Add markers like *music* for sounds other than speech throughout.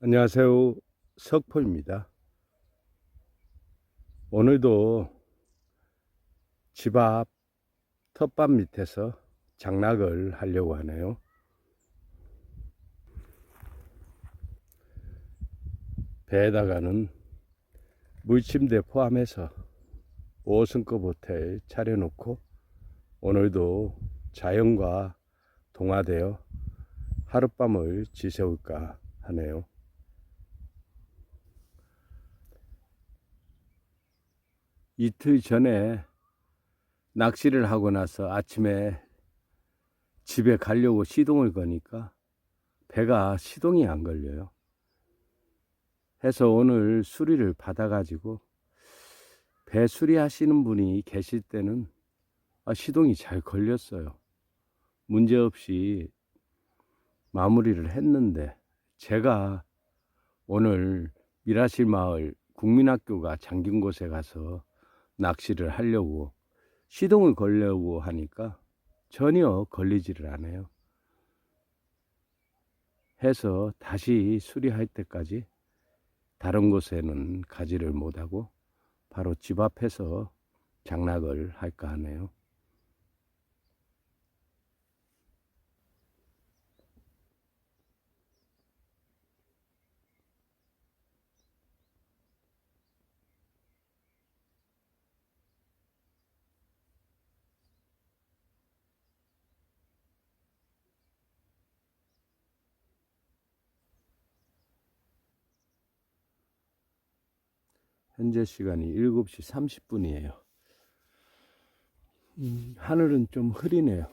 안녕하세요. 석포입니다. 오늘도 집 앞 텃밭 밑에서 장락을 하려고 하네요. 배에다가는 물침대 포함해서 5승급 호텔 차려놓고 오늘도 자연과 동화되어 하룻밤을 지새울까 하네요. 이틀 전에 낚시를 하고 나서 아침에 집에 가려고 시동을 거니까 배가 시동이 안 걸려요. 해서 오늘 수리를 받아가지고 배 수리하시는 분이 계실 때는 아, 시동이 잘 걸렸어요. 문제없이 마무리를 했는데 제가 오늘 미라실 마을 국민학교가 잠긴 곳에 가서 낚시를 하려고 시동을 걸려고 하니까 전혀 걸리지를 않아요. 해서 다시 수리할 때까지 다른 곳에는 가지를 못하고 바로 집 앞에서 장락을 할까 하네요. 현재 시간이 7시 30분이에요. 음, 하늘은 좀 흐리네요.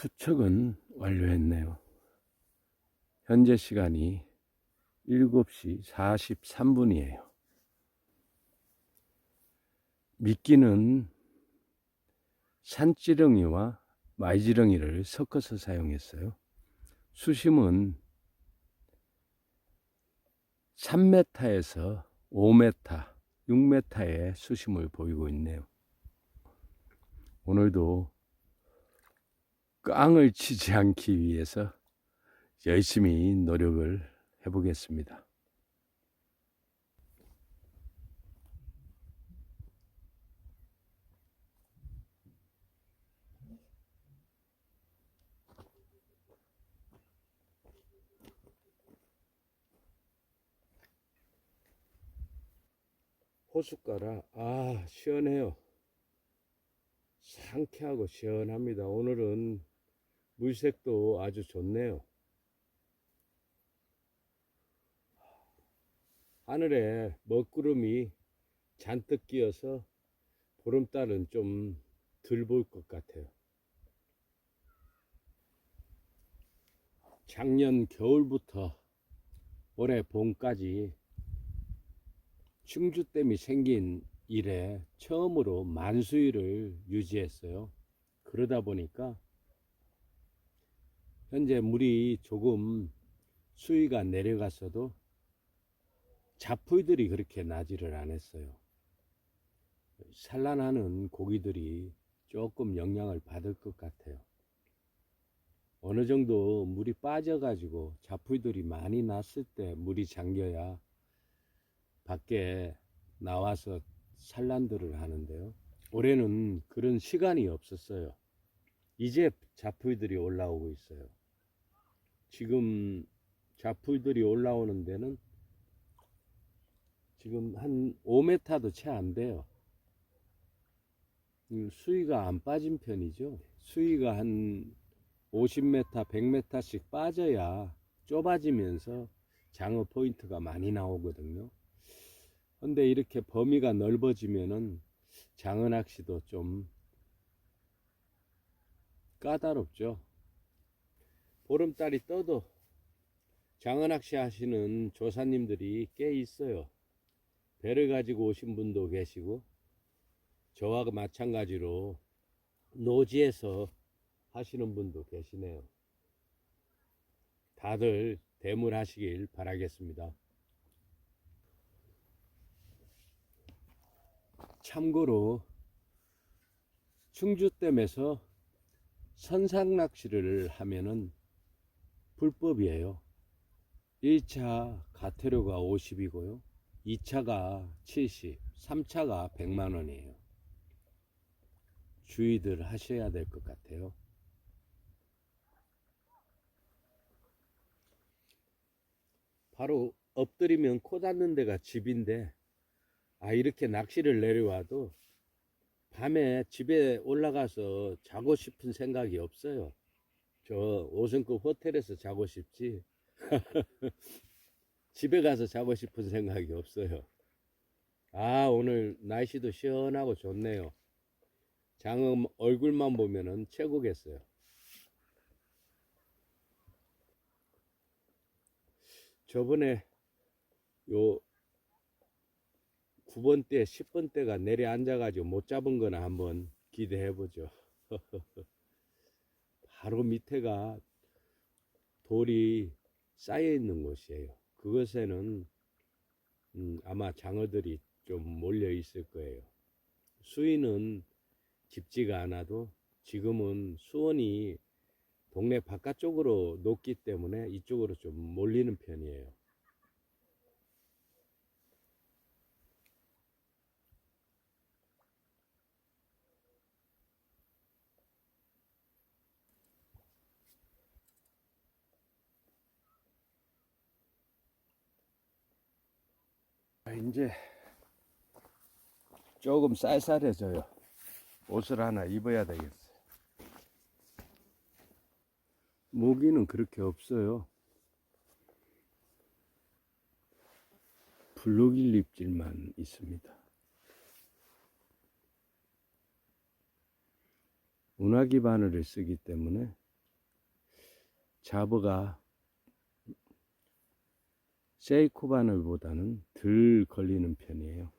투척은 완료했네요. 현재 시간이 7시 43분이에요. 미끼는 산지렁이와 마이지렁이를 섞어서 사용했어요. 수심은 3m에서 5m, 6m의 수심을 보이고 있네요. 오늘도 깡을 치지 않기 위해서 열심히 노력을 해보겠습니다. 호숫가라 아 시원해요. 상쾌하고 시원합니다. 오늘은 물색도 아주 좋네요. 하늘에 먹구름이 잔뜩 끼어서 보름달은 좀 덜 볼 것 같아요. 작년 겨울부터 올해 봄까지 충주댐이 생긴 이래 처음으로 만수위를 유지했어요. 그러다 보니까 현재 물이 조금 수위가 내려갔어도 잡풀들이 그렇게 나지를 않았어요. 산란하는 고기들이 조금 영향을 받을 것 같아요. 어느 정도 물이 빠져가지고 잡풀들이 많이 났을 때 물이 잠겨야 밖에 나와서 산란들을 하는데요. 올해는 그런 시간이 없었어요. 이제 잡풀들이 올라오고 있어요. 지금 자풀들이 올라오는 데는 지금 한 5m도 채 안 돼요. 음, 수위가 안 빠진 편이죠. 수위가 한 50m, 100m씩 빠져야 좁아지면서 장어 포인트가 많이 나오거든요. 근데 이렇게 범위가 넓어지면은 장어 낚시도 좀 까다롭죠. 보름달이 떠도 장어 낚시 하시는 조사님들이 꽤 있어요. 배를 가지고 오신 분도 계시고, 저와 마찬가지로 노지에서 하시는 분도 계시네요. 다들 대물하시길 바라겠습니다. 참고로 충주댐에서 선상 낚시를 하면은 불법이에요. 1차 가태료가 50이고요. 2차가 70, 3차가 100만 원이에요. 주의들 하셔야 될 것 같아요. 바로 엎드리면 코 닿는 데가 집인데 아 이렇게 낚시를 내려와도 밤에 집에 올라가서 자고 싶은 생각이 없어요. 저 5성급 호텔에서 자고 싶지 *laughs* 집에 가서 자고 싶은 생각이 없어요. 아 오늘 날씨도 시원하고 좋네요. 장어 얼굴만 보면은 최고겠어요. 저번에 요 9번 때, 10번 때가 내려 앉아가지고 못 잡은 거나 한번 기대해 보죠. *laughs* 바로 밑에가 돌이 쌓여 있는 곳이에요. 그것에는 음, 아마 장어들이 좀 몰려 있을 거예요. 수위는 깊지가 않아도 지금은 수온이 동네 바깥쪽으로 높기 때문에 이쪽으로 좀 몰리는 편이에요. 이제 조금 쌀쌀해져요. 옷을 하나 입어야 되겠어요. 모기는 그렇게 없어요. 블루길 립질만 있습니다. 운하기 바늘을 쓰기 때문에 잡어가 세이코 바늘보다는 덜 걸리는 편이에요.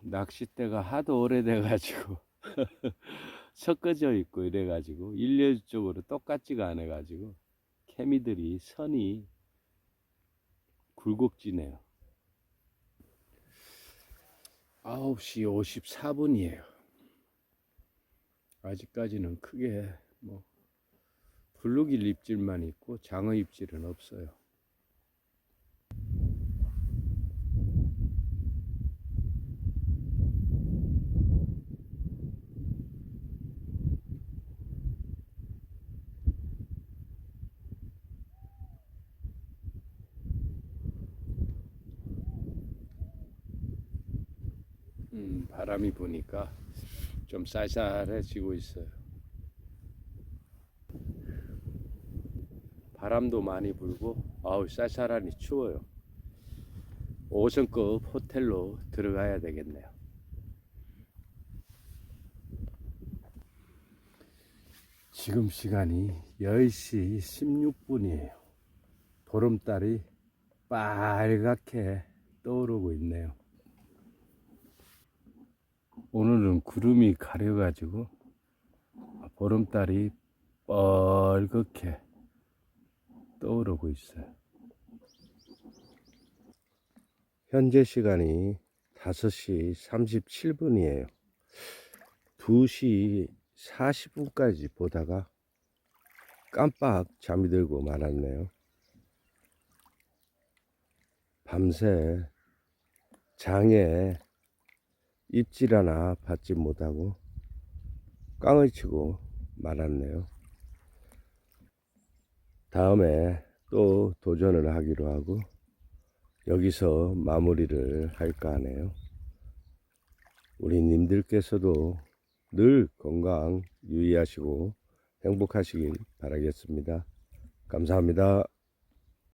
낚싯대가 하도 오래돼가지고 *laughs* 섞어져 있고 이래가지고 일렬적으로 똑같지가 않아가지고 케미들이 선이 굴곡지네요. 9시 54분이에요. 아직까지는 크게 뭐 블루길 입질만 있고 장어 입질은 없어요. 음, 바람이 부니까 좀 쌀쌀해지고 있어요. 바람도 많이 불고 아우 쌀쌀하니 추워요. 5성급 호텔로 들어가야 되겠네요. 지금 시간이 10시 16분이에요. 보름달이 빨갛게 떠오르고 있네요. 오늘은 구름이 가려가지고 보름달이 뻘겋게 떠오르고 있어요. 현재 시간이 5시 37분이에요. 2시 40분까지 보다가 깜빡 잠이 들고 말았네요. 밤새 장에 입질 하나 받지 못하고 깡을 치고 말았네요. 다음에 또 도전을 하기로 하고 여기서 마무리를 할까 하네요. 우리 님들께서도 늘 건강 유의하시고 행복하시길 바라겠습니다. 감사합니다.